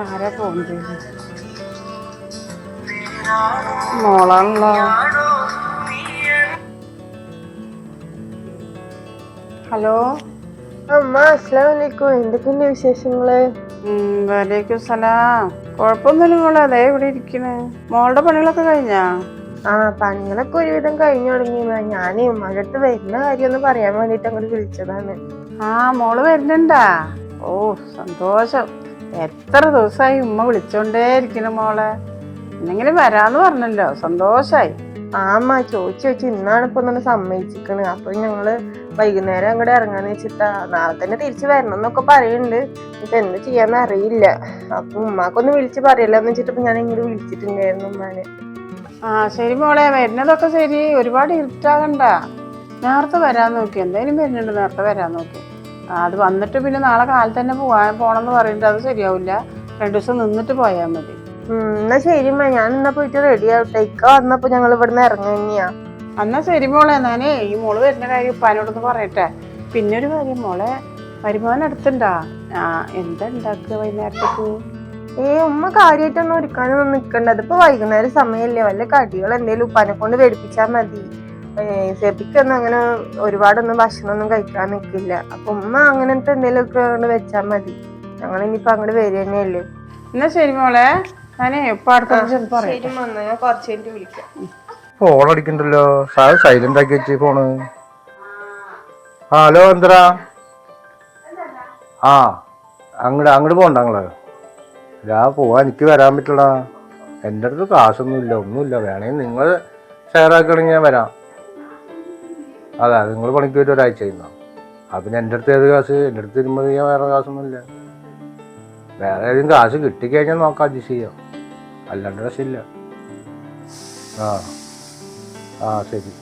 ആരാ പോകുന്നത് മോളാണല്ലോ. ഹലോ? അമ്മ അസ്സലാമു അലൈക്കും എന്തൊക്കെയുണ്ട് വിശേഷങ്ങൾ? വലൈക്കും സലാം. കുഴപ്പമൊന്നുമില്ല മോളെ. അതേ ഇവിടെ ഇരിക്കണ്. മോളുടെ പണികളൊക്കെ കഴിഞ്ഞാ? ആ പണികളൊക്കെ ഒരുവിധം കഴിഞ്ഞു തുടങ്ങി. ഞാൻ ഉമ്മയുടെ അടുത്ത് വരുന്ന കാര്യം ഒന്ന് പറയാൻ വേണ്ടിട്ട് അങ്ങോട്ട് വിളിച്ചതാണ്. ആ മോൾ വരുന്നുണ്ടാ? ഓ സന്തോഷം. എത്ര ദിവസമായി ഉമ്മ വിളിച്ചോണ്ടേ ഇരിക്കണ മോളെ? എന്തെങ്കിലും വരാന്ന് പറഞ്ഞല്ലോ സന്തോഷായി. ആമ്മ ചോദിച്ചു ചോദിച്ചു ഇന്നാണ് ഇപ്പൊ ഒന്ന് സമ്മതിച്ചിക്കണ്. അപ്പൊ ഞങ്ങൾ വൈകുന്നേരം അങ്ങോട്ട് ഇറങ്ങാന്ന് വെച്ചിട്ടാ. നാളെ തന്നെ തിരിച്ചു വരണം എന്നൊക്കെ പറയുന്നുണ്ട് ഇപ്പൊ എന്ത് ചെയ്യാന്ന് അറിയില്ല. അപ്പൊ ഉമ്മാക്കൊന്ന് വിളിച്ച് പറയല്ലോ എന്ന് വെച്ചിട്ട് ഞാൻ ഇങ്ങോട്ട് വിളിച്ചിട്ടുണ്ടായിരുന്നു ഉമ്മാനെ. ആ ശരി മോളെ. വരുന്നതൊക്കെ ശരി. ഒരുപാട് ഇരുട്ടാകണ്ട. നേരത്തെ വരാൻ നോക്കി. എന്തായാലും വരുന്നുണ്ട്. നേരത്തെ വരാൻ നോക്കി. അത് വന്നിട്ട് പിന്നെ നാളെ കാലത്ത് തന്നെ പോവാൻ പോണെന്ന് പറയുന്നത് അത് ശരിയാവില്ല. രണ്ടു ദിവസം നിന്നിട്ട് പോയാൽ മതി. എന്നാ ശരി ഞാൻ എന്നാ പോയിട്ട് റെഡി ആവട്ടെ. ഇക്ക വന്നപ്പോ ഞങ്ങൾ ഇവിടുന്ന് ഇറങ്ങിയാ തന്നെയാ എന്നാ ശരി മോളെ ഞാനേ ഈ മോൾ വരുന്ന കാര്യം ഉപ്പാനോടൊന്ന് പറയട്ടെ. പിന്നെ ഒരു കാര്യം മോളെ വരുമാനം അടുത്തുണ്ടാ ആ എന്താ ഉണ്ടാക്കുക വൈകുന്നേരത്തേക്ക്? ഏ ഉമ്മ കാര്യമായിട്ടൊന്നും ഒരുക്കാനൊന്നും നിക്കണ്ട. അതിപ്പോ വൈകുന്നേരം സമയമല്ലേ വല്ല കടികൾ എന്തേലും ഉപ്പാനെ കൊണ്ട് വേടിപ്പിച്ചാ മതി. സെബിക്കൊന്നും അങ്ങനെ ഒരുപാടൊന്നും ഭക്ഷണമൊന്നും കഴിക്കാൻ നിൽക്കില്ല അപ്പൊ ഉമ്മ അങ്ങനത്തെ എന്തെങ്കിലുമൊക്കെ അങ്ങോട്ട് വെച്ചാൽ മതി. ഞങ്ങൾ ഇനിയിപ്പോ അങ്ങോട്ട് വരിക തന്നെയല്ലേ എന്നാ ശരി മോളെ. ഞാനേ അടുത്ത പറയാം ശരി വന്നാ ഞാൻ കുറച്ച് കഴിഞ്ഞിട്ട് വിളിക്കാം. ഫോൺ അടിക്കണ്ടല്ലോ. സാറ് സൈലന്റ് ആക്കി വെച്ച് ഫോണ് ആ ഹലോ എന്തരാ ആ അങ്ങട് അങ്ങോട്ട് പോണ്ട ഞങ്ങൾ ഞാൻ പോവാ എനിക്ക് വരാൻ പറ്റില്ല എന്റെ അടുത്ത് കാശൊന്നുമില്ല ഒന്നുമില്ല. വേണമെങ്കിൽ നിങ്ങൾ ഷെയർ ആക്കുകയാണെങ്കിൽ ഞാൻ വരാം. അതെ നിങ്ങൾ പണിക്ക് വരും ഒരാഴ്ച ഇന്നാ ആ പിന്നെ എന്റെ അടുത്ത് ഏത് കാശ് എന്റെ അടുത്ത് വരുമ്പോൾ ഞാൻ വേറെ കാശൊന്നുമില്ല വേറെ ഏതെങ്കിലും കാശ് കിട്ടിക്കഴിഞ്ഞാൽ നോക്കാം അഡ്ജസ്റ്റ് ചെയ്യാം. അല്ലാണ്ട് രക്ഷയില്ല ആ. ആ ശരി.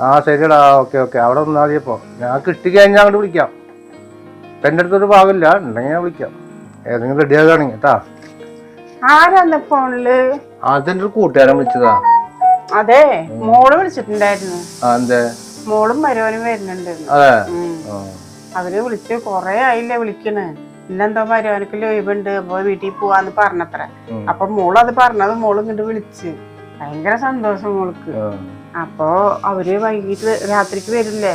ആ ശരിടാ ഓക്കെ ഓക്കെ. അവിടെ നിന്നാൽ മതി അപ്പോൾ ഞാൻ കിട്ടിക്കഴിഞ്ഞാൽ അങ്ങോട്ട് വിളിക്കാം. ഇപ്പം എന്റെ അടുത്തൊരു ഭാഗമില്ല. ഉണ്ടെങ്കിൽ ഞാൻ വിളിക്കാം. ഏതെങ്കിലും റെഡി ആകുകയാണെങ്കിൽ കേട്ടാ. ആരാണ് ഫോണിൽ? അതെന്റെ ഒരു കൂട്ടുകാരൻ വിളിച്ചതാ. അതെ മോൾ വിളിച്ചിട്ടുണ്ടായിരുന്നു. മോളും മരുവനും വരുന്നുണ്ട്. അവർ വിളിച്ച് കൊറേ ആയില്ലേ വിളിക്കണ്. ഇന്നെന്തോ മരുവനക്ക് ലീവുണ്ട് അപ്പൊ വീട്ടിൽ പോവാന്ന് പറഞ്ഞത്ര. അപ്പൊ മോൾ അത് പറഞ്ഞത് മോൾ ഇങ്ങോട്ട് വിളിച്ച്. ഭയങ്കര സന്തോഷം മോൾക്ക്. അപ്പോ അവർ വൈകിട്ട് രാത്രിക്ക് വരില്ലേ?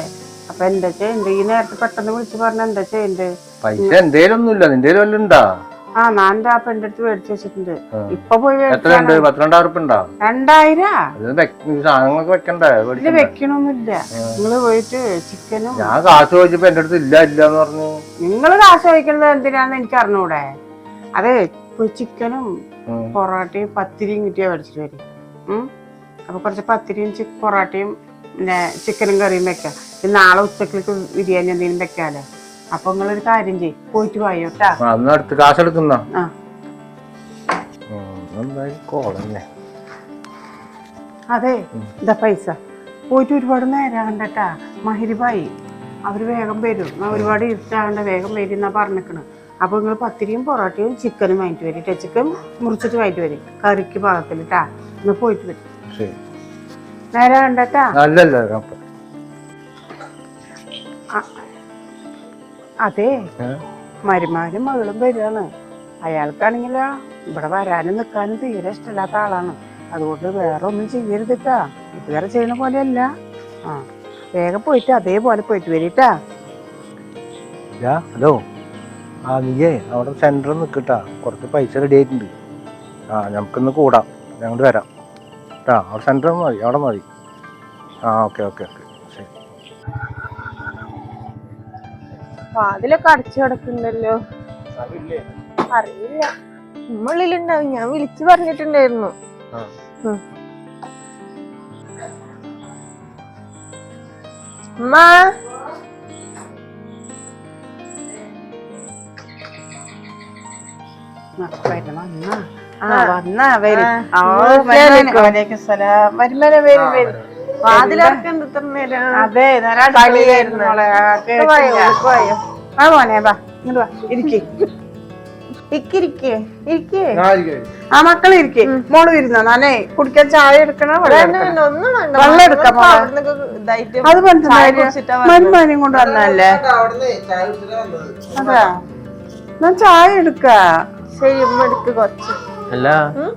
അപ്പൊ എന്താ ചെയ്യണ്ട്? ഈ നേരത്തെ പെട്ടെന്ന് വിളിച്ച് പറഞ്ഞ എന്താ ചെയ്യണ്ട്? പൈസ എന്തേലും ഒന്നുമില്ല നിന്റെ ആ ഞാൻ എന്റെ ആ അടുത്ത് മേടിച്ചു വെച്ചിട്ടുണ്ട്. ഇപ്പൊ പോയി എത്ര ഉണ്ട്? മേടിച്ചാണ്. പത്തിരണ്ടായിരം ഉറുപ്പ് ഉണ്ടാ? രണ്ടായിരാ? സാധനങ്ങളൊക്കെ വെക്കണ്ടേ? നിങ്ങൾ പോയിട്ട് ചിക്കനും ഞാൻ കാശ് ചോദിച്ചപ്പോ എന്റെ അടുത്ത് ഇല്ല ഇല്ല എന്ന് പറഞ്ഞു. നിങ്ങൾ കാശ് ചോദിക്കുന്നത് എന്തിനാന്ന് എനിക്ക് അറിഞ്ഞൂടെ? അതെ ചിക്കനും പൊറോട്ടയും പത്തിരിയും കിട്ടിയാ മേടിച്ചിട്ട് വരും. അപ്പൊ കുറച്ച് പത്തിരിയും പൊറോട്ടയും പിന്നെ ചിക്കനും കറിയും വെക്കാം. നാളെ ഉച്ചക്കിലേക്ക് ബിരിയാണി എന്തെങ്കിലും വെക്കാലോ? അപ്പൊ നിങ്ങളൊരു കാര്യം ചെയ് പോയിട്ട് വായോട്ടാ അന്ന് അടുത്ത് കാശ് എടുക്കുന്ന ആ അതെ ഇതാ പൈസ. പോയിട്ട് ഒരുപാട് നേരാകണ്ടട്ടാ മഹിരിബായി അവർ വേഗം വരും. ഒരുപാട് ഇരുട്ടാകണ്ട വേഗം വരും എന്നാ പറഞ്ഞിക്കണ്. അപ്പൊ നിങ്ങൾ പത്തിരിയും പൊറോട്ടയും ചിക്കനും വാങ്ങിട്ട് വരും ട്ടാ. ചിക്കൻ മുറിച്ചിട്ട് വാങ്ങിട്ട് വരും കറിക്ക് പാകത്തിലിട്ടാ ഇന്ന് പോയിട്ട് വരും. നേരാകണ്ടട്ടാ അല്ലല്ല അതെ? മരുമാനും മകളും വരികയാണ്. അയാൾക്കാണെങ്കിലോ ഇവിടെ വരാനും നിൽക്കാനും തീരെ ഇഷ്ടമില്ലാത്ത ആളാണ്. അതുകൊണ്ട് വേറെ ഒന്നും ചെയ്യരുതിട്ടാ ഇതുവരെ ചെയ്യണ പോലെയല്ല. ആ വേഗം പോയിട്ട് അതേപോലെ പോയിട്ട് വരിട്ടാ ഹലോ. ആ നീയേ അവിടെ സെന്ററിൽ നിൽക്കട്ടാ കുറച്ച് പൈസ റെഡി ആയിട്ടുണ്ട്. ആ നമുക്കിന്ന് കൂടാം. ഞങ്ങൾ വരാം. കേട്ടാ അവിടെ സെന്ററിൽ മതി അവിടെ മതി. ആ ഓക്കെ ഓക്കെ ഓക്കെ. ശരി. വാതിലൊക്കെ അടച്ചു കിടക്കുന്നുണ്ടല്ലോ. അറിയില്ല? നമ്മളിലുണ്ടാവും. ഞാൻ വിളിച്ചു പറഞ്ഞിട്ടുണ്ടായിരുന്നു. വന്നാ. ആ വന്നാ വരും വരുമാനം. വലൈക്കും സലാം. വരുമാനം വരും വരും. അതെ. ആ, മോനെ വാ. ഇങ്ങോട്ട് വാ. ഇരിക്കേ. ഇരിക്കേ ഇരിക്കേ. ആ മക്കളെ ഇരിക്കേ. മോൾ വരുന്ന? നാനേ കുടിക്കാൻ ചായ എടുക്കണോ? വെള്ളം എടുക്കാം അത് ചായ കുടിച്ചിട്ടാ വന്നത്. മരുമാനും കൊണ്ട് വന്നല്ലേ അതാ. ഞാൻ ചായ എടുക്ക. ശരി ഉമ്മ എടുക്ക് കുറച്ച്. അല്ല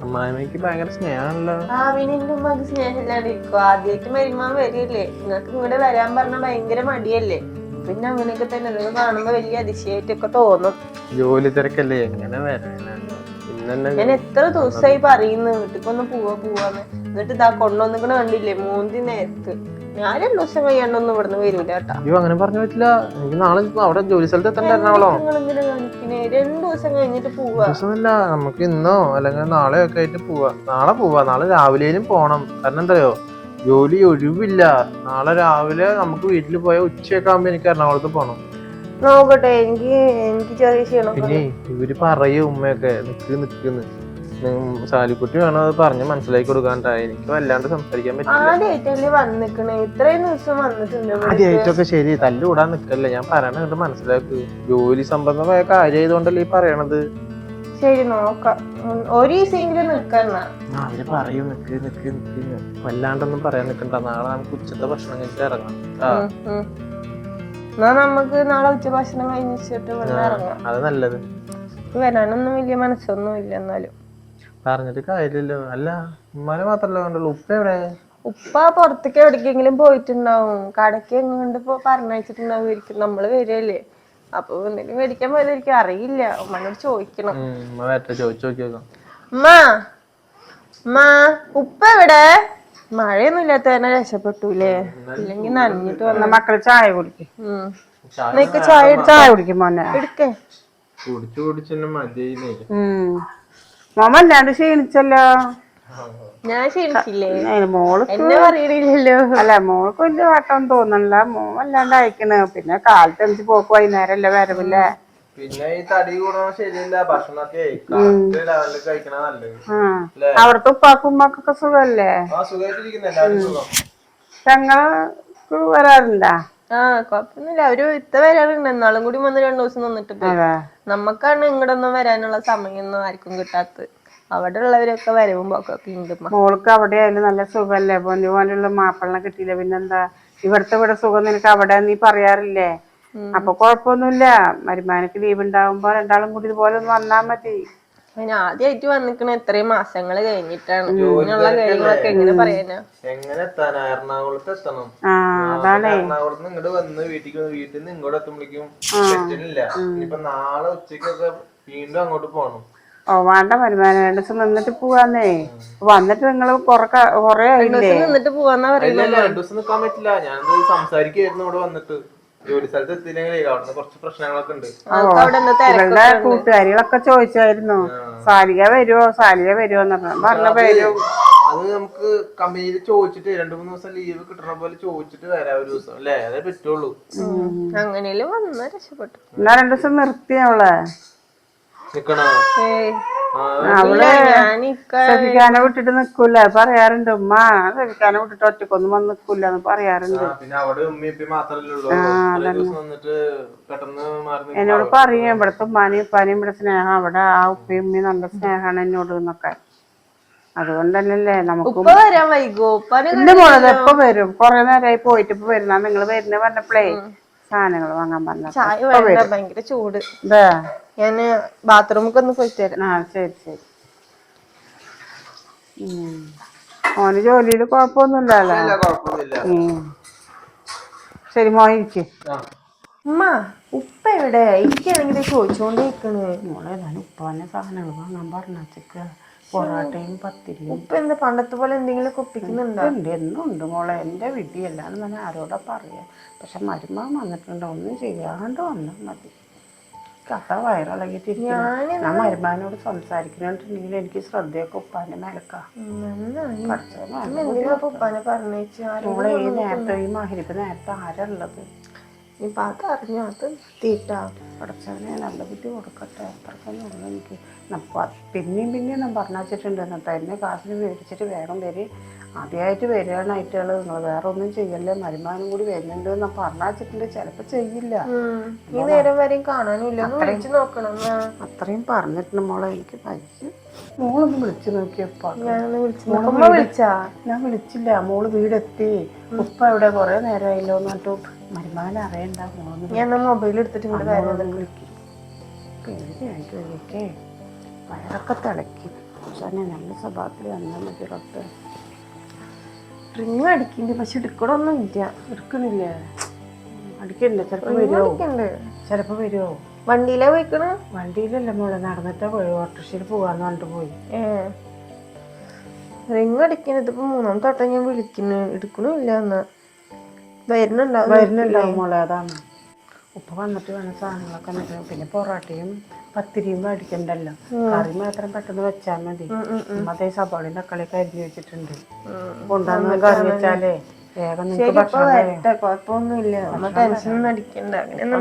അമ്മായിമ്മക്ക് ഭയങ്കര സ്നേഹമാണല്ലോ ആ പിന്നെ എന്റെ ഉമ്മക്ക് സ്നേഹമില്ലാണ്ട് ഇരിക്കും ആദ്യമായിട്ട് മരുമാൻ വരില്ലേ? നിങ്ങൾക്ക് ഇങ്ങോട്ട് വരാൻ പറഞ്ഞ ഭയങ്കര മടിയല്ലേ? പിന്നെ അങ്ങനെയൊക്കെ തന്നെ നിങ്ങൾ കാണുമ്പോ വലിയ അതിശയായിട്ടൊക്കെ തോന്നും. ജോലി തിരക്കല്ലേ? എങ്ങനെ വരാനാണ്? ഞാൻ എത്ര ദിവസമായി പറയുന്നു വീട്ടിക്കൊന്ന് പോവാ പോവാന്ന്. എന്നിട്ട് ഇതാ കൊണ്ടുവന്നിക്കണ കണ്ടില്ലേ മൂന്ന് നേരത്ത്. ഞാൻ രണ്ടു ദിവസം കഴിയാണ്ടൊന്നും ഇവിടുന്ന് വരൂല കേട്ടാ. അയ്യോ അങ്ങനെ പറഞ്ഞു പറ്റില്ല. എനിക്ക് നാളെ അവിടെ ജോലി സ്ഥലത്ത് എത്തണ്ട എറണാകുളം. നിങ്ങൾ ഇങ്ങനെ കാണിക്കണേ. രണ്ടു ദിവസം കഴിഞ്ഞിട്ട് പോവാ. ദിവസമല്ല നമുക്ക് ഇന്നോ അല്ലെങ്കിൽ നാളെയോ ഒക്കെ ആയിട്ട് പോവാ. നാളെ പോവാ. നാളെ രാവിലെയും പോണം. കാരണം എന്തറിയോ? ജോലി ഒഴിവില്ല. നാളെ രാവിലെ നമുക്ക് വീട്ടിൽ പോയ ഉച്ചയൊക്കെ ആകുമ്പോ എനിക്ക് എറണാകുളത്ത് പോണം. നോക്കട്ടെ എനിക്ക് എനിക്ക് ചെറിയ ക്ഷീണം പിന്നെ ഇവർ പറയും ഉമ്മയൊക്കെ നിക്ക് നിക്കുന്ന് സാലിക്കുട്ടി വേണം അത് പറഞ്ഞ് മനസ്സിലാക്കി കൊടുക്കാൻ എനിക്ക് വല്ലാണ്ട് സംസാരിക്കാൻ പറ്റില്ല. വന്നിക്കണേ? ഇത്രയും ദിവസം വന്നിട്ടുണ്ട്. ആദ്യമായിട്ടൊക്കെ ശരി. തല്ലുകൂടാൻ നിക്കല്ലേ. ഞാൻ പറയണ കണ്ട് മനസ്സിലാക്ക്. ജോലി സംബന്ധമായ കാര്യമായതുകൊണ്ടല്ലേ ഈ പറയണത്? ശരി നോക്കാം. ഒരു ദിവസമെങ്കിലും നിക്കണ ആ, അവർ പറയും. നിക്ക് നിക്ക് നിക്ക്. വല്ലാണ്ടൊന്നും പറയാൻ നിക്കണ്ട. നാളെ നമുക്ക് ഉച്ചത്തെ ഭക്ഷണം കഴിച്ചിട്ട് ഇറങ്ങാം. എന്നാ നമുക്ക് നാളെ ഉച്ച ഭക്ഷണം കഴിഞ്ഞിട്ട് ഇറങ്ങാം. അത് നല്ലത്. വരാനൊന്നും വലിയ മനസ്സൊന്നും ഇല്ല എന്നാലും. പറഞ്ഞിട്ട് കാര്യമില്ലല്ലോ അല്ല ഉമ്മാനെ മാത്രല്ല കണ്ടുള്ളൂ. ഉപ്പ എവിടെ? ഉപ്പ പുറത്തേക്ക് എവിടേക്കെങ്കിലും പോയിട്ടുണ്ടാവും. കടക്ക് എങ്ങോട്ട് ഇപ്പൊ പറഞ്ഞയച്ചിട്ടുണ്ടാവും നമ്മൾ വരികയല്ലേ? അപ്പൊ എന്തെങ്കിലും മേടിക്കാൻ പോയതായിരിക്കും അറിയില്ല. ഉമ്മനോട് ചോദിക്കണം. ചോദിച്ചു നോക്കി നോക്കാം ഉമ്മ ഉമ്മ ഉപ്പ എവിടെ? മഴയൊന്നും ഇല്ലാത്ത തന്നെ രക്ഷപ്പെട്ടൂലേ ഇല്ലെങ്കിൽ നനഞ്ഞിട്ട് വന്ന. മക്കൾ ചായ കുടിക്കും. നിനക്ക് ചായ ചായ കുടിക്കും മോനെ. എടുക്കേ കുടിച്ചു കുടിച്ചു മതിയായില്ലേ മോമല്ലാണ്ട് ക്ഷീണിച്ചല്ലോ. ഞാൻ ക്ഷീണിച്ചില്ലേ? അതിന് മോൾ എന്നെ പറയണില്ലല്ലോ. അല്ല മോൾക്ക് വലിയ വട്ടം തോന്നണില്ല. മോൻ അയക്കണ്. പിന്നെ കാലത്ത് എനിക്ക് പോക്ക് വൈകുന്നേരല്ലേ വരവില്ലേ? പിന്നെ ഈ തടി ശരിയല്ല. ഭക്ഷണമൊക്കെ കറക്റ്റ് ലെവലിൽ കഴിക്കണ നല്ലത്. ആ. അവിടുത്തെ ഉപ്പാക്കും ഉമ്മാക്കൊക്കെ സുഖല്ലേ ഞങ്ങൾക്ക് വരാറുണ്ടാ? ആ കൊഴപ്പൊന്നുമില്ല അവർ ഇത്ത വരാറുണ്ട്. എന്നാളും കൂടി വന്ന് രണ്ടു ദിവസം നിന്നിട്ട് നമ്മക്കാണ് ഇങ്ങടൊന്നും വരാനുള്ള സമയമൊന്നും ആർക്കും കിട്ടാത്തത്. അവിടെ ഉള്ളവരൊക്കെ വരവും പോക്കൊക്കെ ഉണ്ട് ഉമ്മ. മോൾക്ക് അവിടെ ആയാലും നല്ല സുഖല്ലേ പൊന്നു പോലുള്ള മാപ്പിളിനെ കിട്ടിയില്ല? പിന്നെന്താ? ഇവിടുത്തെ ഇവിടെ സുഖം നിനക്ക് അവിടെ നീ പറയാറില്ലേ? അപ്പൊ കൊഴപ്പൊന്നുമില്ല മരുമാനക്ക് ലീവ് ഉണ്ടാവുമ്പോ രണ്ടാളും കൂടി ഇതുപോലെ ഒന്ന് വന്നാ മതി. അതിന് ആദ്യമായിട്ട് വന്നിക്കണ എത്രയും മാസങ്ങൾ കഴിഞ്ഞിട്ടാണ്. ഇങ്ങനെയുള്ള കാര്യങ്ങളൊക്കെ എങ്ങനെ പറയാനാ എങ്ങനെ എത്താനാ? എറണാകുളത്ത് എത്തണം. എറണാകുളത്ത് ഇങ്ങോട്ട് വന്ന് വീട്ടിൽ വീട്ടിൽ നിന്ന് ഇങ്ങോട്ട് എത്തുമ്പോഴേക്കും പറ്റുന്നില്ല ഇനിയിപ്പൊ നാളെ ഉച്ചക്കൊക്കെ വീണ്ടും അങ്ങോട്ട് പോകണം ഓ വേണ്ട വരുമാനം രണ്ടു ദിവസം നിന്നിട്ട് പോവാന്നേ. വന്നിട്ട് നിങ്ങൾ കൊറേ ആയില്ലേ? നിന്നിട്ട് പോവാന്നാ പറയുന്നത് രണ്ടു ദിവസം നിക്കാൻ പറ്റില്ല. ഞാൻ സംസാരിക്കായിരുന്നു ഇവിടെ വന്നിട്ട്. ജോലി സ്ഥലത്ത് എത്തിയില്ലെങ്കിലേ അവിടുന്ന് കുറച്ച് പ്രശ്നങ്ങളൊക്കെ ഉണ്ട്. ഇവളുടെ കൂട്ടുകാരികളൊക്കെ ചോദിച്ചായിരുന്നു സാലിക വരുവോ? സാലിക വരുവോ? എന്ന് പറഞ്ഞു. പറഞ്ഞ വരും അത് നമുക്ക് കമ്പനിയിൽ ചോദിച്ചിട്ട് രണ്ടു മൂന്ന് ദിവസം ലീവ് കിട്ടണ പോലെ ചോദിച്ചിട്ട് വരാം ഒരു ദിവസം അല്ലേ? അതേ പറ്റുള്ളൂ. അങ്ങനെയും വന്ന് രക്ഷപ്പെട്ടു. എന്നാ രണ്ടു ദിവസം നിർത്തി അവളെ. നിക്കണ? ഏയ്. അവൾ സഹിക്കാനെ സെഫിക്കാനെ വിട്ടിട്ട് നിക്കൂല. പറയാറുണ്ട് ഉമ്മ സഹിക്കാനെ വിട്ടിട്ട് ഒറ്റക്കൊന്നും വന്ന് നിക്കൂല എന്ന് പറയാറുണ്ട്. എന്നോട് പറയും ഇവിടുത്തെ ഉമ്മാനെയും ഉപ്പാനെയും ഇവിടെ സ്നേഹം. അവിടെ ആ ഉപ്പയും ഉമ്മയും നല്ല സ്നേഹമാണ് എന്നോട് എന്നൊക്കെ. അതുകൊണ്ടല്ലേ നമുക്ക് എന്റെ മോളത് എപ്പോ വരും? കൊറേ നേരമായി പോയിട്ട് ഇപ്പൊ വരുന്ന. നിങ്ങൾ വരുന്ന പറഞ്ഞപ്പോഴേ സാധനങ്ങൾ വാങ്ങാൻ പറഞ്ഞു ചായ വേണ്ട ഭയങ്കര ചൂട്. ഞാൻ ബാത്റൂമിൽ ഒന്ന് പോയിട്ട് ആ ശരി ശരി. ഓന് ജോലിയിൽ കുഴപ്പമൊന്നുമില്ലല്ലോ. ശരി ആ. ഉമ്മ ഉപ്പ എവിടെ? എനിക്കാണെങ്കിൽ ചോദിച്ചോണ്ടിരിക്കണേ മോളെ ഞാൻ ഉപ്പാനെ സാധനങ്ങൾ വാങ്ങാൻ പറഞ്ഞേക്ക പൊറാട്ടയും പത്തിരി ഉപ്പ എന്താ പണ്ടത്തെ പോലെ എന്തെങ്കിലും ഒപ്പിക്കുന്നുണ്ടോ ഉണ്ട് എന്നും ഉണ്ട് മോളെ. എന്റെ വിധി എന്ന് ഞാൻ ആരോടാ പറയാം? പക്ഷെ മരുമകൻ വന്നിട്ടുണ്ട് ഒന്നും ചെയ്യാണ്ട് വന്നാൽ മതി. കഥ വയറിളകിട്ട് ഞാൻ മരുമാനോട് സംസാരിക്കണിട്ടുണ്ടെങ്കിൽ എനിക്ക് ശ്രദ്ധയൊക്കെ മേലക്കാ. ഉപ്പാനെ പറഞ്ഞേച്ച്? ആരും മോളെ ഈ നേരത്തെ ഈ മഹരിപ്പ് നേരത്തെ ആരാ ഉള്ളത്? ഇപ്പൊ അത് അറിഞ്ഞു അത് തീട്ടാ പഠിച്ചവനെ നല്ല ബുദ്ധി കൊടുക്കട്ടെ. അത്രക്കൊന്നും ഉള്ളു എനിക്ക്. പിന്നെയും പിന്നെയും ഞാൻ പറഞ്ഞിട്ടുണ്ട് എന്നിട്ട് എന്നെ കാശിന് മേടിച്ചിട്ട് വേഗം വരി. ആദ്യമായിട്ട് വരികയാണ് ആയിട്ടുള്ളത് നിങ്ങൾ വേറെ ഒന്നും ചെയ്യല്ലേ. മരുമാനും കൂടി വരുന്നുണ്ട് എന്ന് പറഞ്ഞാച്ചിട്ടുണ്ട് ചിലപ്പോൾ ചെയ്യില്ല. അത്രയും പറഞ്ഞിട്ടുണ്ട് മോളെ. എനിക്ക് പൈസ മോളൊന്ന് വിളിച്ചു നോക്കിയപ്പോ ഞാൻ വിളിച്ചില്ല. മോൾ വീടെത്തി. ഉപ്പ ഇവിടെ കുറേ നേരമായില്ലോ എന്ന് മരുമാനം അറിയണ്ട. മോളൊന്ന് ഞാൻ മൊബൈൽ എടുത്തിട്ട് ഇങ്ങോട്ട് മോളൊന്ന് വിളിക്കും. പേടിയായിട്ട് വരികേ വയറൊക്കെ തിളക്കി പക്ഷേ നല്ല സ്വഭാവത്തിൽ വന്നാൽ മതി ഡോക്ടർ റിങ് അടിക്കണ്ട് പക്ഷെ എടുക്കണമൊന്നും ഇല്ല. എടുക്കണില്ല? അടിക്കണ്ടേ ചിലപ്പോൾ വരുമോ ചിലപ്പോൾ വരുമോ വണ്ടിയിലാ പോയിക്കണ? വണ്ടിയിലല്ല മോളെ. നടന്നിട്ടാ പോയി. ഓട്ടോറിക്ഷയിൽ പോകാന്ന് പറഞ്ഞിട്ട് പോയി. റിങ് അടിക്കണ. ഇതിപ്പോ മൂന്നാമത്തെ വട്ടം ഞാൻ വിളിക്കുന്നു എടുക്കണില്ല എന്നാ വരുന്നുണ്ടാവും മോളെ അതാണ്. ഉപ്പ വന്നിട്ട് വേണം സാധനങ്ങളൊക്കെ എന്നിട്ട് പിന്നെ പൊറോട്ടയും പത്തിരിയും മേടിക്കണ്ടല്ലോ. കറി മാത്രം പെട്ടെന്ന് വെച്ചാൽ മതി. അതേ സവാളയും തക്കാളിയൊക്കെ അരിഞ്ഞു വെച്ചിട്ടുണ്ട്. കൊണ്ടുവന്ന് കറി വെച്ചാലേ വേഗം നിങ്ങൾക്ക് ഭക്ഷണം കുഴപ്പമൊന്നുമില്ല. ടെൻഷൻ അടിക്കണ്ട. അങ്ങനെയൊന്നും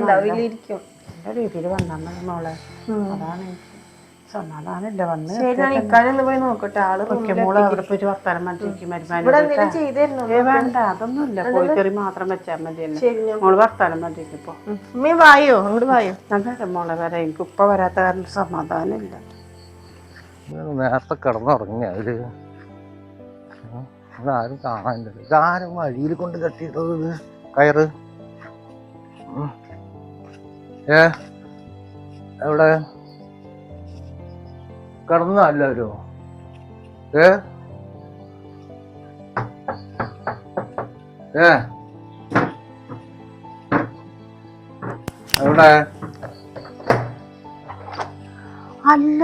രീതിയിൽ വന്നാൽ മതി മോളെ. അതാണ്. സമാധാനമില്ല വന്ന് ശരി പോയി നോക്കട്ടെ. ആൾ മോൾ അവിടെ പോയി ഒരു വർത്താനം പറഞ്ഞിരിക്കും ചെയ്തിരുന്നോ? വേണ്ട അതൊന്നുമില്ല. കോഴിക്കറി മാത്രം വെച്ചാൽ ശരി മോൾ വർത്താനം മതിക്ക് ഇപ്പൊ. ഉമ്മ വായോ? അങ്ങോട്ട് വായോ? നല്ല മോളെ വരാം? എനിക്ക് ഉപ്പ വരാത്ത കാരണം സമാധാനമില്ല. നേരത്തെ കിടന്നുറങ്ങി അവർ. ഇതാരും കാണാനില്ല. ഇതാരും വഴിയിൽ കൊണ്ട് കെട്ടിയിട്ടത് കയറ്. ഏ? എവിടെ? കിടന്ന എല്ലാവരും ഏ? ഏ? അവിടെ അല്ല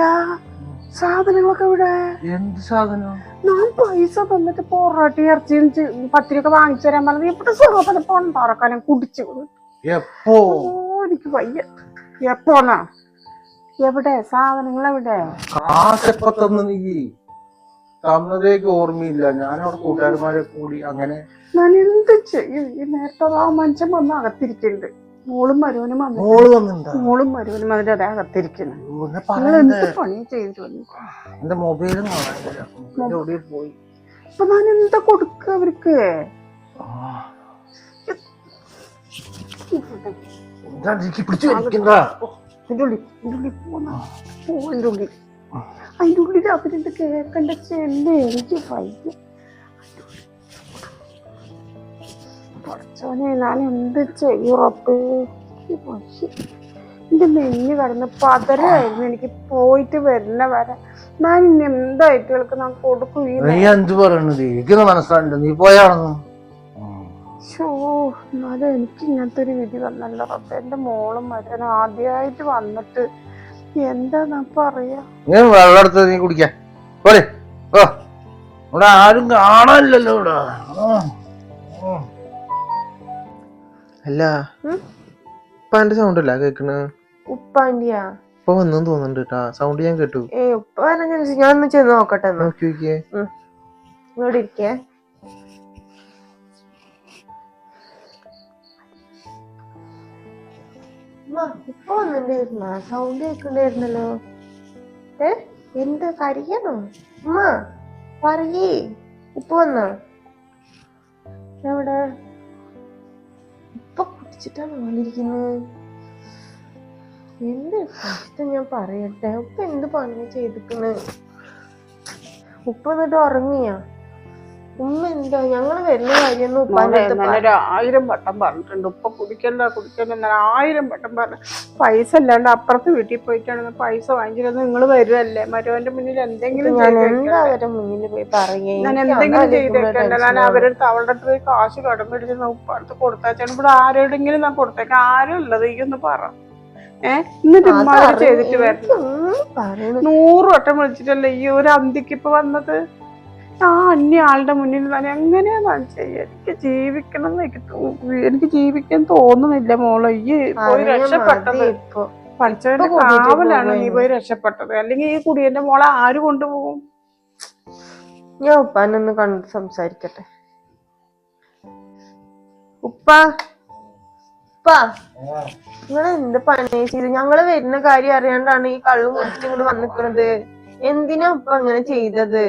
സാധനങ്ങളൊക്കെ ഇവിടെ എന്ത് സാധനം? ഞാൻ പൈസ തന്നിട്ട് പൊറോട്ടി ഇറച്ചിയും ചി- പത്തിരിയൊക്കെ വാങ്ങിച്ചു തരാൻ പറഞ്ഞത് ഇവിടെ സാധനം പണ്ടാറക്കാനും കുടിച്ചു. എപ്പോ? എനിക്ക് വയ്യ. എപ്പോന്നാ എവിടെ? സാധനങ്ങൾ എവിടെ കാശപ്പത്തൊന്നും നീ തന്നതേക്ക് ഓർമ്മയില്ല. ഞാൻ അവിടെ കൂട്ടുകാരന്മാരെ കൂടി അങ്ങനെ ഞാൻ എന്ത് ചെയ്യും? ഈ നേരത്തെ ആ മനുഷ്യൻ വന്ന് അകത്തിരിക്കുന്നുണ്ട് മോളും മരുവനും മോൾ വന്നിട്ടുണ്ട് മോളും മരുവനും അതിന്റെ അതേ അകത്തിരിക്കുന്നു. നിങ്ങൾ? എന്ത് പണി ചെയ്തിട്ട് വന്നു എന്റെ മൊബൈലും പോയി. അപ്പൊ ഞാൻ എന്താ കൊടുക്ക അവർക്ക്. എന്താ പിടിച്ചു അതിന്റെ ഉള്ളിൽ അതിന്റെ ഉള്ളിൽ പോന്ന ഉള്ളിൽ അതിന്റെ ഉള്ളിൽ അവരെന്ത് എനിക്ക് എന്ത് ചെയ്യുറപ്പ് എന്റെ നെഞ്ഞ് കിടന്ന് പതരായിരുന്നു എനിക്ക് പോയിട്ട് വരുന്ന വരെ. ഞാൻ ഇനി എന്തായിട്ട് ഞാൻ കൊടുക്കും നീ എന്ത് പറയണത്? എനിക്ക് മനസ്സിലായില്ല നീ പോയാണെന്ന് ഷോ എന്നാലും എനിക്ക് ഇങ്ങനത്തെ ഒരു വിധി വന്നല്ലോ അപ്പൊ എന്റെ മോളും മകൻ ആദ്യമായിട്ട് വന്നിട്ട് എന്താ പറയാ? നീ വെള്ളം എടുത്ത് നീ കുടിക്കാൻ പോരെ. ഓ ഇവിടെ ആരും കാണാനില്ലല്ലോ ഇവിടെ. അല്ല? ഉപ്പാന്റെ സൗണ്ട് അല്ല? കേക്കണ. ഉപ്പാന്റിയാ ഇപ്പൊ വന്നു തോന്നുന്നുണ്ട് കേട്ടാ സൗണ്ട് ഞാൻ കേട്ടു. ഏ ഉപ്പ ഞാൻ ഒന്ന് ചെന്ന് നോക്കട്ടെ നോക്കി നോക്കിയേ. ഇവിടെ ഇരിക്കേ. ഉപ്പ വന്നിട്ടുണ്ടായിരുന്ന? സൗണ്ട് കേൾക്കണ്ടായിരുന്നല്ലോ. ഏ? എന്താ കരിയണോ? ഉമ്മ പറയേ. ഇപ്പൊ എവിടെ? ഇപ്പൊ കുടിച്ചിട്ടാണ് വന്നിരിക്കുന്നത് എന്ത് കഷ്ടം ഞാൻ പറയട്ടെ? ഉപ്പ എന്ത് പണി ചെയ്തിക്കണ് ഉപ്പ എന്നിട്ട് ഉറങ്ങിയാ? ഉമ്മ ഞങ്ങൾ ഞങ്ങൾ വരുന്ന കാര്യമൊന്നും ഉപ്പാന്റെ അടുത്ത് പറ- ഒരു ആയിരം വട്ടം പറഞ്ഞിട്ടുണ്ട്. ഉപ്പ കുടിക്കണ്ട കുടിക്കണ്ട ആയിരം വട്ടം പറഞ്ഞു പൈസ അല്ലാണ്ട് അപ്പുറത്ത് വീട്ടിൽ പോയിട്ടാണ് പൈസ വാങ്ങിച്ചിരുന്നത്. നിങ്ങൾ വരുമല്ലേ മരുവന്റെ മുന്നിൽ എന്തെങ്കിലും ഞാൻ ചെയ്ത് എന്താ അവരുടെ മുന്നിൽ പോയി ഞാൻ എന്തെങ്കിലും ചെയ്തിട്ടുണ്ട് ചെയ്ത് ഞാൻ. അവരുടെ അടുത്ത് അവളുടെ അടുത്ത് പോയി കാശ് കടം പിടിച്ച് ഉപ്പടുത്ത് കൊടുത്താച്ചാണ് ഇവിടെ ആരോടെങ്കിലും ഞാൻ കൊടുത്തേക്കാം. ആരും ഉള്ളത് ഈ ഒന്ന് പറ. ഏഹ് എന്നിട്ട് ചെയ്തിട്ട് വരണം. നൂറ് വട്ടം വിളിച്ചിട്ടല്ലേ ഈ ഒരു അന്തിക്ക് ഇപ്പൊ വന്നത്? ആ അന്യ ആളുടെ മുന്നിൽ തന്നെ എങ്ങനെയാ ചെയ്യുക? എനിക്ക് ജീവിക്കണം എന്ന് എനിക്ക് തോ- എനിക്ക് ജീവിക്കാൻ തോന്നുന്നില്ല മോളെ. ഈ പോയി രക്ഷപ്പെട്ടത്. പഠിച്ചവന്റെ കാവലാണ് നീ പോയി രക്ഷപ്പെട്ടത്. അല്ലെങ്കിൽ ഈ കുടിയന്റെ മോളെ ആര് കൊണ്ടുപോകും? ഞാൻ ഉപ്പാനൊന്ന് കണ്ട് സംസാരിക്കട്ടെ. ഉപ്പ. ഉപ്പ. നിങ്ങൾ എന്ത് പണി ചെയ്ത്? ഞങ്ങൾ വരുന്ന കാര്യം അറിയാണ്ടാണ് ഈ കള്ളു മുറിച്ചിങ്ങോട്ട് വന്നിക്കണത്. എന്തിനാ ഉപ്പ അങ്ങനെ ചെയ്തത്?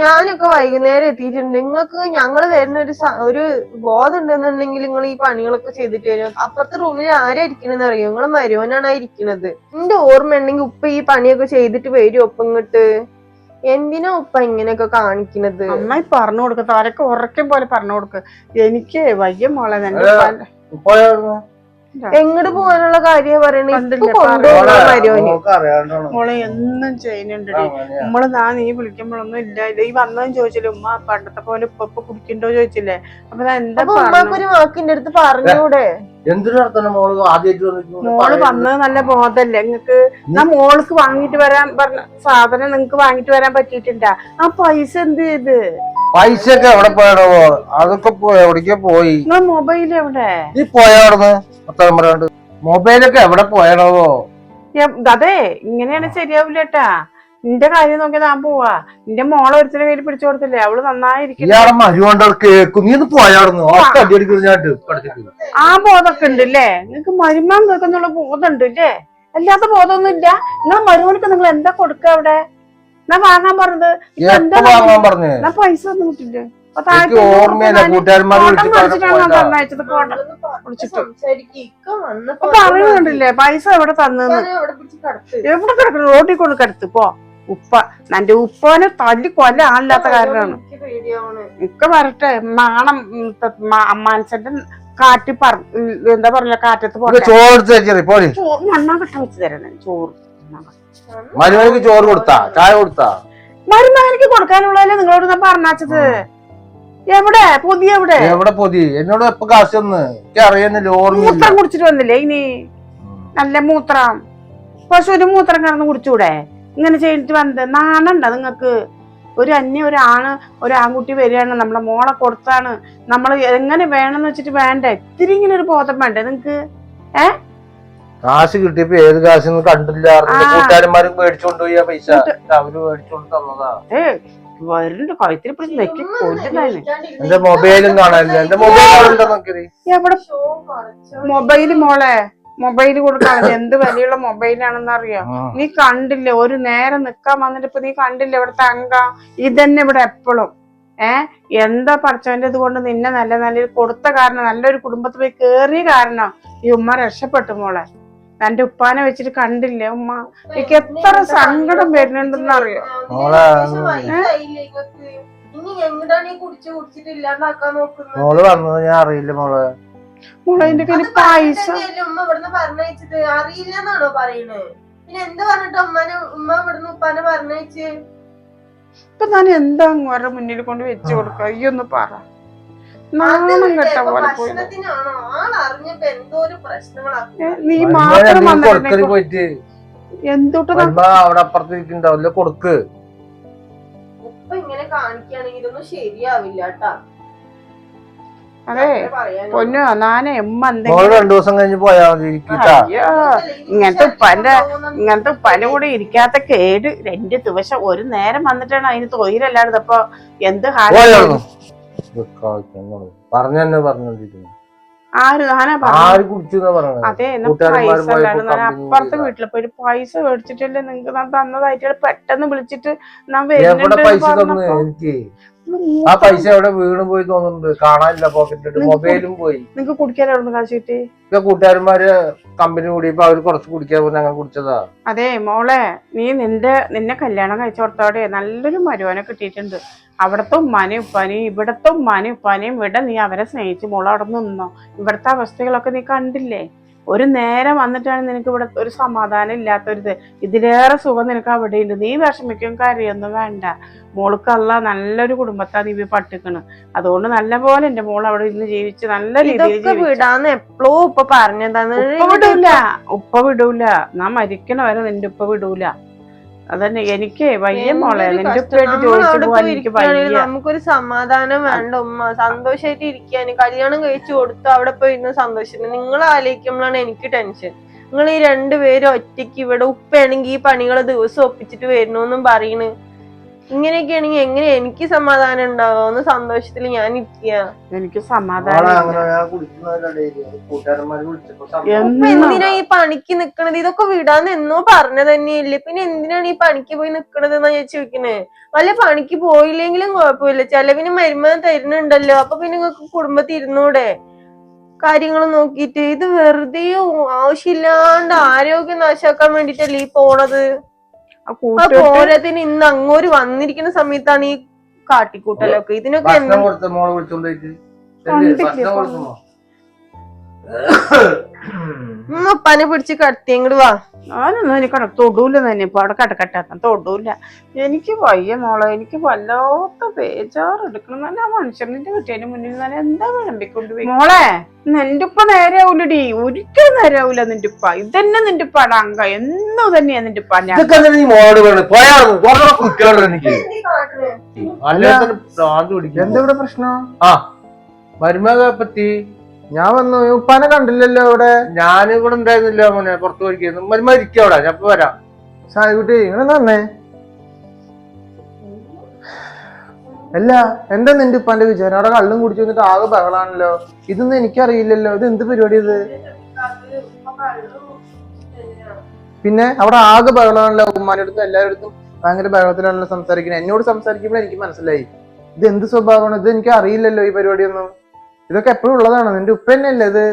ഞാനൊക്കെ വൈകുന്നേരം എത്തിയിട്ടുണ്ട്. നിങ്ങൾക്ക് ഞങ്ങൾ വരുന്ന ഒരു ഒരു ബോധം ഉണ്ടെന്നുണ്ടെങ്കിൽ നിങ്ങൾ ഈ പണികളൊക്കെ ചെയ്തിട്ട് വരും. അപ്പുറത്തെ റൂമിൽ ആരാ ഇരിക്കണെന്ന് അറിയോ? നിങ്ങൾ മരുവനാണ് ഇരിക്കണത്? എന്റെ ഓർമ്മ ഉണ്ടെങ്കിൽ ഉപ്പ ഈ പണിയൊക്കെ ചെയ്തിട്ട് വരും ഒപ്പം ഇങ്ങോട്ട്. എന്തിനാ ഉപ്പ ഇങ്ങനെയൊക്കെ കാണിക്കണത്? നന്നായി പറഞ്ഞു കൊടുക്ക. താരക്ക് ഉറക്കം പോലെ പറഞ്ഞു കൊടുക്ക. എനിക്ക് വയ്യ മോളെ. പോയായിരുന്നു എങ്ങോട്ട് പോകാനുള്ള കാര്യം പറയണേ? മോളെ എന്നും ചെയ്യുന്നുണ്ട്. നമ്മൾ നാ നീ വിളിക്കുമ്പോഴൊന്നും ഇല്ല. ഇല്ല ഈ വന്നതും ചോദിച്ചില്ലേ ഉമ്മ പണ്ടത്തെ പോലെ ഇപ്പൊ കുടിക്കണ്ടോ? ചോദിച്ചില്ലേ? അപ്പൊ എന്താ ഒരു വാക്കിന്റെ അടുത്ത് പറഞ്ഞൂടെ? മോൾ വന്നത് നല്ല ബോധല്ലേ? നിങ്ങക്ക് ആ മോൾക്ക് വാങ്ങിട്ട് വരാൻ പറഞ്ഞ സാധനം നിങ്ങക്ക് വാങ്ങിട്ട് വരാൻ പറ്റിയിട്ടുണ്ടാ? ആ പൈസ എന്ത് ചെയ്ത് പൈസ ഒക്കെ എവിടെ പോയടോ അതൊക്കെ പോയി എവിടേക്കോ പോയി. നിങ്ങളെ മൊബൈൽ എവിടെ? നീ പോയാടുന്ന് പത്താം പറയാണ്ട്. മൊബൈലൊക്കെ എവിടെ പോയാണോ അതെ ഇങ്ങനെയാണ് ശരിയാവില്ല കേട്ടാ നിന്റെ കാര്യം നോക്കി ഞാൻ പോവാ. നിന്റെ മോളെ ഒരുത്തിന് കയ്യിൽ പിടിച്ചു കൊടുത്തില്ലേ? അവൾ നന്നായിരിക്കും ആ ബോധമൊക്കെ ഉണ്ട് അല്ലേ നിങ്ങക്ക് മരുമാൻ കേൾക്കുന്നുള്ള ബോധം ഉണ്ട് അല്ലേ അല്ലാത്ത ബോധമൊന്നും ഇല്ല നിങ്ങളെ മരുമണിക്ക് നിങ്ങൾ എന്താ കൊടുക്ക അവിടെ? ഞാൻ വാങ്ങാൻ പറഞ്ഞത്. എന്താ പൈസ ഒന്നും കിട്ടില്ലേ. ഓർമ്മയില്ല കൂട്ടുകാരന്മാർ പറയുന്നുണ്ടല്ലേ പൈസ എവിടെ തന്നെന്ന്? എവിടെ കിടക്കണം റോഡിൽ കൊണ്ട് കിടത്ത്. പോ ഉപ്പ എന്റെ ഉപ്പനെ തല്ലി കൊല്ല ആളില്ലാത്ത കാരണമാണ്. ഇക്ക വരട്ടെ മാണം മനസ്സിന്റെ കാറ്റ് പറ എന്താ പറഞ്ഞ കാറ്റത്ത് മണ്ണാകട്ട വെച്ച് തരണേ? ചോറ്. മരുവനക്ക് ചോറ് കൊടുത്താ? ചായ കൊടുത്താ? മരുമകനിക്ക് കൊടുക്കാനുള്ളതല്ലേ നിങ്ങളോട് ഞാൻ പറഞ്ഞത് എവിടെ? പൊതി എവിടെ? എവിടെ പൊതി? എന്നോട് എപ്പോ കാശ് തന്ന്? എനിക്ക് മൂത്രം കുടിച്ചിട്ട് വന്നില്ലേ ഇനി? നല്ല മൂത്രം. പശുവിന് മൂത്രം കറന്ന് കുടിച്ചൂടെ? ഇങ്ങനെ ചെയ്തിട്ട് വന്നത്. നാണണ്ട നിങ്ങക്ക് ഒരു അന്യ ഒരാണ് ഒരു ആൺകുട്ടി വരികയാണ്. നമ്മളെ മോളെ കൊടുത്താണ്. നമ്മൾ എങ്ങനെ വേണമെന്ന് വെച്ചിട്ട് വേണ്ട. ഇത്തിരി ഇങ്ങനെ ഒരു ബോധം വേണ്ടേ നിങ്ങക്ക് ഏ? കാശ് കിട്ടിയപ്പോ ഏത് കാശ് കണ്ടില്ല. കൂട്ടുകാരന്മാരും മേടിച്ചോണ്ട് പോയി ആ പൈസ. അവർ മേടിച്ചോണ്ട് തന്നതാ. ഏ വരുന്നുണ്ട് കഴുത്തിൽ പിടിച്ച് നെക്കി കൊല്ലുന്നതിന് എന്റെ മൊബൈലും കാണാനില്ല. എന്റെ മൊബൈൽ എവിടെ മൊബൈൽ മോളെ മൊബൈൽ കൊടുക്കാണ് എന്ത് വിലയുള്ള മൊബൈലാണെന്ന് അറിയാം നീ കണ്ടില്ലേ ഒരു നേരം നിക്കാൻ വന്നിട്ട് ഇപ്പൊ നീ കണ്ടില്ലേ ഇവിടുത്തെ അങ്ക ഇതന്നെ ഇവിടെ എപ്പോഴും ഏ എന്താ പറച്ചവന്റെ ഇത് കൊണ്ട് നിന്നെ നല്ല നല്ല കൊടുത്ത കാരണം നല്ലൊരു കുടുംബത്തിൽ പോയി കേറിയ കാരണം ഈ ഉമ്മ രക്ഷപ്പെട്ടു മോളെ. എന്റെ ഉപ്പാനെ വെച്ചിട്ട് കണ്ടില്ല ഉമ്മ? എനിക്ക് എത്ര സങ്കടം വരുന്നുണ്ടെന്ന് അറിയോ? മോളെ, വന്നത് ഞാൻ അറിയില്ല മോളെ. മോളെ എന്റെ കയ്യിൽ പൈസ ഉമ്മ ഇവിടുന്ന് പറഞ്ഞയച്ചത്? അറിയില്ലെന്നാണോ പറയുന്നത് പിന്നെ എന്ത് പറഞ്ഞിട്ട് ഉമ്മനെ ഉമ്മ ഇവിടുന്ന് ഉപ്പാനെ പറഞ്ഞയച്ച്? ഇപ്പൊ ഞാൻ എന്താ അങ്ങോരുടെ മുന്നിൽ കൊണ്ട് വെച്ചു കൊടുക്ക ഈ ഒന്ന് പറ. നാണം കെട്ട ഇപ്പൊ പോലെ പോയി. ഭക്ഷണത്തിനാണോ ആൾ എന്തോ ഒരു പ്രശ്നങ്ങളാക്കി നീ മാത്രം കൊടുക്കൽ പോയിട്ട്. എന്തുട്ട് വരുമ്പോ അവിടെ അപ്പുറത്ത് ഇരിക്കുന്നുണ്ടാവില്ല കൊടുക്ക്. ഉപ്പ ഇങ്ങനെ കാണിക്കുകയാണെങ്കിൽ ഇതൊന്നും ശരിയാവില്ല കേട്ടാ. അതെ പൊന്നോ നാനേ ഉമ്മ മോൾ എന്തെങ്കിലും രണ്ടു ദിവസം കഴിഞ്ഞ് പോയാ മതി ഇരിക്കട്ടാ അയ്യോ ഇങ്ങനത്തെ ഉപ്പാന്റെ ഇങ്ങനത്തെ ഉപ്പാന്റെ കൂടെ ഇരിക്കാത്ത കേട്. രണ്ട് ദിവസം ഒരു നേരം വന്നിട്ടാണ് അതിന് തൊഴിലല്ലാണ്ട് അപ്പൊ എന്ത് പോയായിരുന്നു ഹാരം പറഞ്ഞു തന്നെ പറഞ്ഞോണ്ടിരിക്കുന്നു. ആര്? പറഞ്ഞു കുടിച്ചു അതെ അപ്പുറത്തെ വീട്ടിൽ പോയി പൈസ മേടിച്ചിട്ടല്ലേ നിങ്ങക്ക് തന്നതായിട്ട് പെട്ടെന്ന് വിളിച്ചിട്ട് ഞാൻ വരുന്നുണ്ട് ആ പൈസ അവിടെ വീണ് പോയി തോന്നുന്നുണ്ട്. കാണാനില്ല പോക്കറ്റിട്ട് മൊബൈലും പോയി. നിങ്ങക്ക് കുടിക്കാനായിരുന്നു കാശ് കിട്ടി? കൂട്ടുകാരന്മാര് കമ്പനി കൂടിയപ്പോ അവർ കുറച്ച് കുടിക്കാൻ പോയി ഞങ്ങൾ കുടിച്ചതാ. അതെ മോളെ നീ നിന്റെ നിന്നെ കല്യാണം കഴിച്ചോടത്തോടെ നല്ലൊരു മരുവനെ കിട്ടിയിട്ടുണ്ട്. അവിടത്തെ ഉമ്മാനെയും ഉപ്പാനെയും ഇവിടത്തെ ഉമ്മാനെയും ഉപ്പാനെയും ഇവിടെ നീ അവരെ സ്നേഹിച്ച് മോളെ അവിടെ നിന്നോ. ഇവിടുത്തെ അവസ്ഥകളൊക്കെ നീ കണ്ടില്ലേ? ഒരു നേരം വന്നിട്ടാണ് നിനക്ക് ഇവിടെ ഒരു സമാധാനം ഇല്ലാത്തൊരു ഇതിലേറെ സുഖം നിനക്ക് അവിടെ ഉണ്ട് നീ വിഷമിക്കും കാര്യമൊന്നും വേണ്ട. മോൾക്കല്ല നല്ലൊരു കുടുംബത്താ നീ പട്ടിക്കണ്. അതുകൊണ്ട് നല്ല പോലെ എന്റെ മോൾ അവിടെ ഇന്ന് ജീവിച്ച് നല്ല രീതിയിൽ വിടാന്ന് എപ്പോഴും ഉപ്പ പറഞ്ഞതാണ് ഉപ്പ വിടൂല. ഉപ്പ വിടൂല. നാ മരിക്കണ വരെ നിന്റെ ഉപ്പ വിടൂല. അതന്നെ എനിക്ക് വയ്യ മോളെ നിന്റെ കഷ്ടം. ഉപ്പയായിട്ട് നമ്മൾ ജോലിക്ക് അവിടെ പോവാൻ എനിക്ക് വയ്യ. നമുക്കൊരു സമാധാനം വേണ്ട ഉമ്മ. സന്തോഷമായിട്ട് ഇരിക്കാൻ കല്യാണം കഴിച്ചു കൊടുത്തു അവിടെ പോയി ഇരുന്ന് സന്തോഷം നിങ്ങൾ ആലോചിക്കുമ്പോഴാണ് എനിക്ക് ടെൻഷൻ നിങ്ങൾ ഈ രണ്ടുപേരും ഒറ്റയ്ക്ക് ഇവിടെ ഉപ്പയാണെങ്കിൽ ഈ പണികളെ ദിവസം ഒപ്പിച്ചിട്ട് വരണമെന്നും പറയണ്. ഇങ്ങനെയൊക്കെ ആണെങ്കിൽ എങ്ങനെ എനിക്ക് സമാധാനം ഉണ്ടാവുക? ഒന്ന് സന്തോഷത്തിൽ ഞാൻ ഇരിക്കുക. എനിക്ക് സമാധാനം എന്തിനാ ഈ പണിക്ക് നിക്കണത്? ഇതൊക്കെ വിടാന്ന് എന്നോ പറഞ്ഞ തന്നെയല്ലേ. പിന്നെ എന്തിനാണ് ഈ പണിക്ക് പോയി നിക്കണത് എന്നാ ഞാൻ ചോദിക്കണേ? വല്ല പണിക്ക് പോയില്ലെങ്കിലും കുഴപ്പമില്ല. ചെലവിന് മരുമകൻ തരുന്നുണ്ടല്ലോ. അപ്പൊ പിന്നെ നിങ്ങൾക്ക് കുടുംബത്തിൽ ഇരുന്നൂടെ? കാര്യങ്ങൾ നോക്കിയിട്ട് ഇത് വെറുതെ ആവശ്യമില്ലാണ്ട് ആരോഗ്യം നാശാക്കാൻ വേണ്ടിട്ടല്ലേ ഈ പോണത്? പോരാത്തിന് ഇന്ന് അങ്ങോട്ട് വന്നിരിക്കുന്ന സമയത്താണ് ഈ കാട്ടിക്കൂട്ടലൊക്കെ. ഇതിനൊക്കെ എന്ത് ഭക്ഷണം കൊടുത്ത മോളെ വിളിച്ചോണ്ട് പോയിട്ട്. ചെല്ല്, ഭക്ഷണം കൊടുക്കുമോ? ഉപ്പാനെ പിടിച്ച് കടത്തി വാ. ഞാനൊന്നും എനിക്ക് തൊടൂല തന്നെ. ഇപ്പൊ അവിടെ കടക്കട്ടാക്കാൻ തൊടൂല. എനിക്ക് വയ്യ മോളെ. എനിക്ക് വല്ലാത്ത ബേജാറ് എടുക്കണം. നല്ല ആ മനുഷ്യന്റെ കുട്ടിയുടെ മുന്നിൽ നല്ല എന്താ വിളമ്പിക്കൊണ്ട് പോയി? മോളെ. നിന്റെ ഉപ്പ നേരാവൂലടി. ഒരിക്കലും നേരാവൂല നിന്റെ ഉപ്പ. ഇതന്നെ നിന്റെ ഉപ്പാടെ അങ്ക എന്നു തന്നെയാ നിന്റെ ഉപ്പ ഞാൻ എന്താ? ഇവിടെ പ്രശ്നം? ആ മരുമക പറ്റി ഞാൻ വന്നു. ഉപ്പാനെ കണ്ടില്ലല്ലോ ഇവിടെ ഞാനിവിടെ ഉണ്ടായിരുന്നില്ല മോനെ. പുറത്തു പോയിരിക്കുന്നു. മരുമ ഇരിക്കും അവിടെ. ഞാൻ വരാം. സായിക്കുട്ടി ഇങ്ങനെ തന്നെ അല്ല എന്താ നിന്റെ ഉപ്പാന്റെ വിചാരം? അവിടെ കള്ളും കുടിച്ചു വന്നിട്ട് ആകെ ബഹളാണല്ലോ. ഇതൊന്നും എനിക്കറിയില്ലല്ലോ. ഇത് എന്ത് പരിപാടി ഇത്? പിന്നെ അവിടെ ആകെ ബഹളമാണല്ലോ ഉമ്മാന്റെ അടുത്തും എല്ലാവരുടെ അടുത്തും ഭയങ്കര ബഹളത്തിലാണല്ലോ സംസാരിക്കുന്നത്. എന്നോട് സംസാരിക്കുമ്പോൾ എനിക്ക് മനസ്സിലായി. ഇത് എന്ത് സ്വഭാവമാണ്? ഇത് എനിക്ക് അറിയില്ലല്ലോ ഈ പരിപാടിയൊന്നും. ഇതൊക്കെ എപ്പോഴും ഉള്ളതാണ്. നിന്റെ ഉപ്പ തന്നെയല്ലേ ഇത്?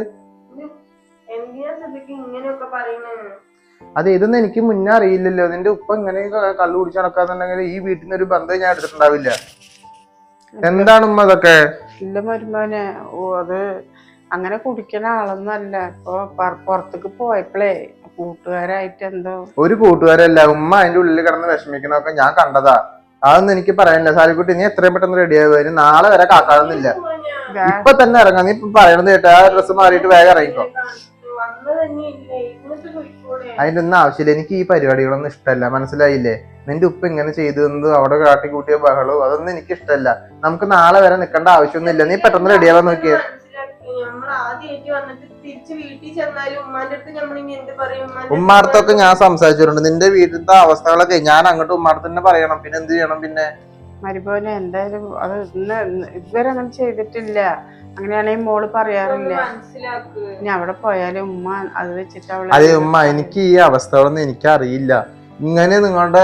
അത് ഇതൊന്നും എനിക്ക് മുന്നേ അറിയില്ലല്ലോ. നിന്റെ ഉപ്പ ഇങ്ങനെ കള്ളു കുടിച്ചു നടക്കാന്നുണ്ടെങ്കിൽ ഈ വീട്ടിൽ നിന്ന് ഒരു ബന്ധം ഞാൻ എടുത്തിട്ടുണ്ടാവില്ല. എന്താണ് ഉമ്മ അതൊക്കെ ഇല്ല മരുമോനെ. ഓ അത് അങ്ങനെ കുടിക്കണ ആളൊന്നല്ല ഇപ്പൊ പറ- പുറത്തേക്ക് പോയപ്പോഴേ കൂട്ടുകാരായിട്ട് എന്തോ ഒരു കൂട്ടുകാരല്ല. ഉമ്മ അതിന്റെ ഉള്ളിൽ കിടന്ന് വിഷമിക്കണൊക്കെ ഞാൻ കണ്ടതാ. അതൊന്നും എനിക്ക് പറയാനില്ല. സാലിക്കുട്ടി നീ എത്രയും പെട്ടെന്ന് റെഡി ആവുക. നാളെ വരെ കാക്കാതൊന്നുമില്ല ഇപ്പൊ തന്നെ ഇറങ്ങാം. നീ ഇപ്പൊ പറയണത് കേട്ടോ ആ ഡ്രസ്സ് മാറിയിട്ട് വേഗം ഇറങ്ങിക്കോ. അതിന്റെ ഒന്നും ആവശ്യമില്ല. എനിക്ക് ഈ പരിപാടികളൊന്നും ഇഷ്ടമല്ല. മനസ്സിലായില്ലേ? നിന്റെ ഉപ്പ ഇങ്ങനെ തന്നത് അവിടെ കാട്ടിക്കൂട്ടിയ ബഹളവും അതൊന്നും എനിക്ക് ഇഷ്ടമല്ല. നമുക്ക് നാളെ വരെ നിൽക്കേണ്ട ആവശ്യമൊന്നുമില്ല. നീ പെട്ടെന്ന് റെഡി ആവാൻ നോക്കിയേ. ഉമ്മാടത്തൊക്കെ ഞാൻ സംസാരിച്ചിട്ടുണ്ട്. നിന്റെ വീട്ടിലത്തെ അവസ്ഥകളൊക്കെ ഞാൻ അങ്ങോട്ട് ഉമ്മാടത്ത് തന്നെ പറയണം. പിന്നെ എന്ത് ചെയ്യണം? പിന്നെ മരുമോനെ എന്തായാലും അത് ഇന്ന് ഇതുവരെ അങ്ങനെ ചെയ്തിട്ടില്ല. അങ്ങനെയാണെങ്കിൽ മോൾ പറയാറില്ല. ഇനി അവിടെ പോയാലും ഉമ്മ അത് വെച്ചിട്ട് അവളെ അതെ ഉമ്മ എനിക്ക് ഈ അവസ്ഥകളൊന്നും എനിക്ക് അറിയില്ല ഇങ്ങനെ നിങ്ങളുടെ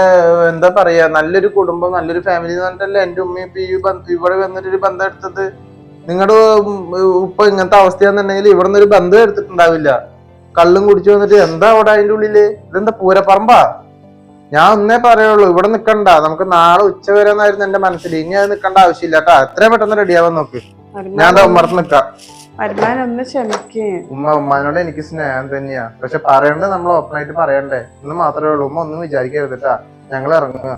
എന്താ പറയാ നല്ലൊരു കുടുംബം നല്ലൊരു ഫാമിലി എന്ന് പറഞ്ഞിട്ടല്ലേ എന്റെ ഉമ്മ ഇപ്പൊ ഈ ബന്ധം ഇവിടെ വന്നിട്ടൊരു ബന്ധം എടുത്തത്? നിങ്ങളുടെ ഉപ്പ ഇങ്ങനത്തെ അവസ്ഥയാണെന്നുണ്ടെങ്കിൽ ഇവിടെ നിന്ന് ഒരു ബന്ധം എടുത്തിട്ടുണ്ടാവില്ല. കള്ളും കുടിച്ചു വന്നിട്ട് എന്താ അവിടെ അതിന്റെ ഉള്ളിൽ? ഇതെന്താ പൂരപ്പറമ്പാ? ഞാൻ ഒന്നേ പറയുള്ളൂ ഇവിടെ നിക്കണ്ട. നമുക്ക് നാളെ ഉച്ച വരെ എന്നായിരുന്നു എന്റെ മനസ്സിൽ. ഇനി അത് നിക്കണ്ട ആവശ്യമില്ല കേട്ടോ. എത്രയും പെട്ടെന്ന് റെഡി ആവാൻ നോക്ക്. ഞാൻ ഉമ്മർത്ത് ഉമ്മറത്ത് നിക്കാം. ഉമ്മ ഉമ്മാനോട് എനിക്ക് സ്നേഹം തന്നെയാ. പക്ഷെ പറയണ്ടേ നമ്മൾ ഓപ്പൺ ആയിട്ട് പറയണ്ടേ? എന്ന് മാത്രമേ ഉള്ളൂ. ഉമ്മ ഒന്നും വിചാരിക്കരുത് കേട്ടാ. ഞങ്ങൾ ഇറങ്ങുക.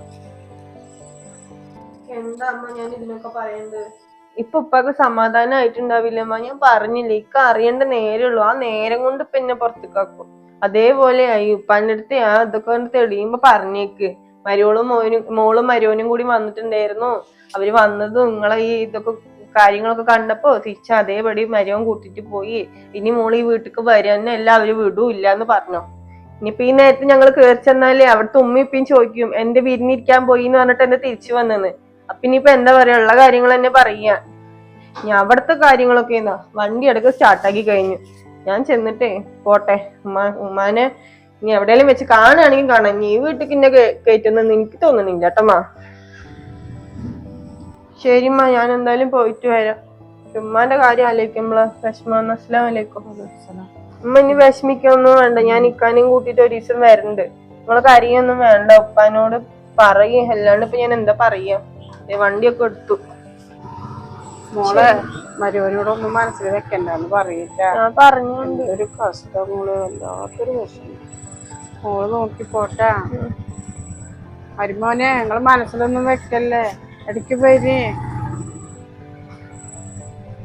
എന്താ അമ്മ ഞാൻ ഇതിനൊക്കെ പറയുന്നത് ഇപ്പൊ ഉപ്പാക്ക് സമാധാനമായിട്ടുണ്ടാവില്ല അമ്മ. ഞാൻ പറഞ്ഞില്ലേ ഇക്ക അറിയേണ്ട നേരമുള്ളൂ ആ നേരം കൊണ്ട് പിന്നെ പുറത്തേക്കാക്കും അതേപോലെ ആയി അടുത്ത് ഞാൻ ഇതൊക്കെ കണ്ടിട്ട് തെളിയുമ്പോ പറഞ്ഞേക്ക്. മരോളും മോനും മോളും മരോനും കൂടി വന്നിട്ടുണ്ടായിരുന്നു. അവർ വന്നതും നിങ്ങളെ ഈ ഇതൊക്കെ കാര്യങ്ങളൊക്കെ കണ്ടപ്പോ തിരിച്ച് അതേപടി മരവും കൂട്ടിട്ട് പോയി. ഇനി മോൾ ഈ വീട്ടിക്ക് വരാൻ അവർ വിടൂല്ല എന്ന് പറഞ്ഞു. ഇനിയിപ്പൊ ഈ നേരത്തെ ഞങ്ങൾ കയറി ചെന്നാലേ അവിടുത്തെ ഉമ്മ ഇപ്പം ചോദിക്കും എന്റെ വിരിഞ്ഞിരിക്കാൻ പോയി എന്ന് പറഞ്ഞിട്ട് എന്നെ തിരിച്ചു വന്നെന്ന്. അപ്പൊ ഇനിയിപ്പൊ എന്താ പറയാ ഉള്ള കാര്യങ്ങൾ തന്നെ പറയാ. ഇനി അവിടുത്തെ കാര്യങ്ങളൊക്കെ എന്നാ വണ്ടി ഇടയ്ക്ക് സ്റ്റാർട്ടാക്കി കഴിഞ്ഞു. ഞാൻ ചെന്നിട്ടേ പോട്ടെ. ഉമ്മ ഉമ്മാനെ ഇനി എവിടെയെങ്കിലും വെച്ച് കാണുകയാണെങ്കിൽ കാണാം. നീ വീട്ടിൽ പിന്നെ കയറ്റുന്നെന്ന് എനിക്ക് തോന്നുന്നില്ല കേട്ടമ്മ ശരിമ്മ ഞാൻ എന്തായാലും പോയിട്ട് വരാം. ഉമ്മാന്റെ കാര്യം ആലോചിക്കുമ്പളാ വിഷമം വലൈക്കും ഉമ്മ ഇനി വിഷമിക്കൊന്നും വേണ്ട. ഞാൻ ഇക്കാനും കൂട്ടിട്ട് ഒരു ദിവസം വരണ്ട്. നിങ്ങളെ കരിയൊന്നും വേണ്ട. ഉപ്പാനോട് പറയും. അല്ലാണ്ട് ഇപ്പൊ ഞാൻ എന്താ പറയാ? വണ്ടിയൊക്കെ എടുത്തു. മോളെ മരുവനോടൊന്നും മനസ്സിൽ വെക്കണ്ടെന്ന് പറയില്ല. പറഞ്ഞുണ്ട്. ഒരു കഷ്ടം മോൾ വല്ലാത്തൊരു വിഷമം. മോൾ നോക്കി പോട്ടാ. മരുമോനെ ഞങ്ങൾ മനസ്സിലൊന്നും വെക്കല്ലേ? ഇടയ്ക്ക് വരി.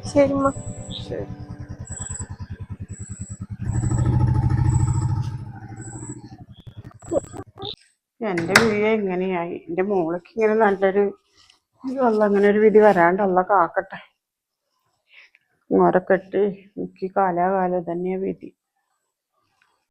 ശരിമ്മ ശരി. എന്റെ വീഴ എങ്ങനെയായി എന്റെ മോളൊക്കെ ഇങ്ങനെ നല്ലൊരു അല്ല അങ്ങനെ ഒരു വിധി വരാണ്ടല്ല കാക്കട്ടെ മോരെ മുക്കി കാലാകാലം തന്നെയാ വിധി.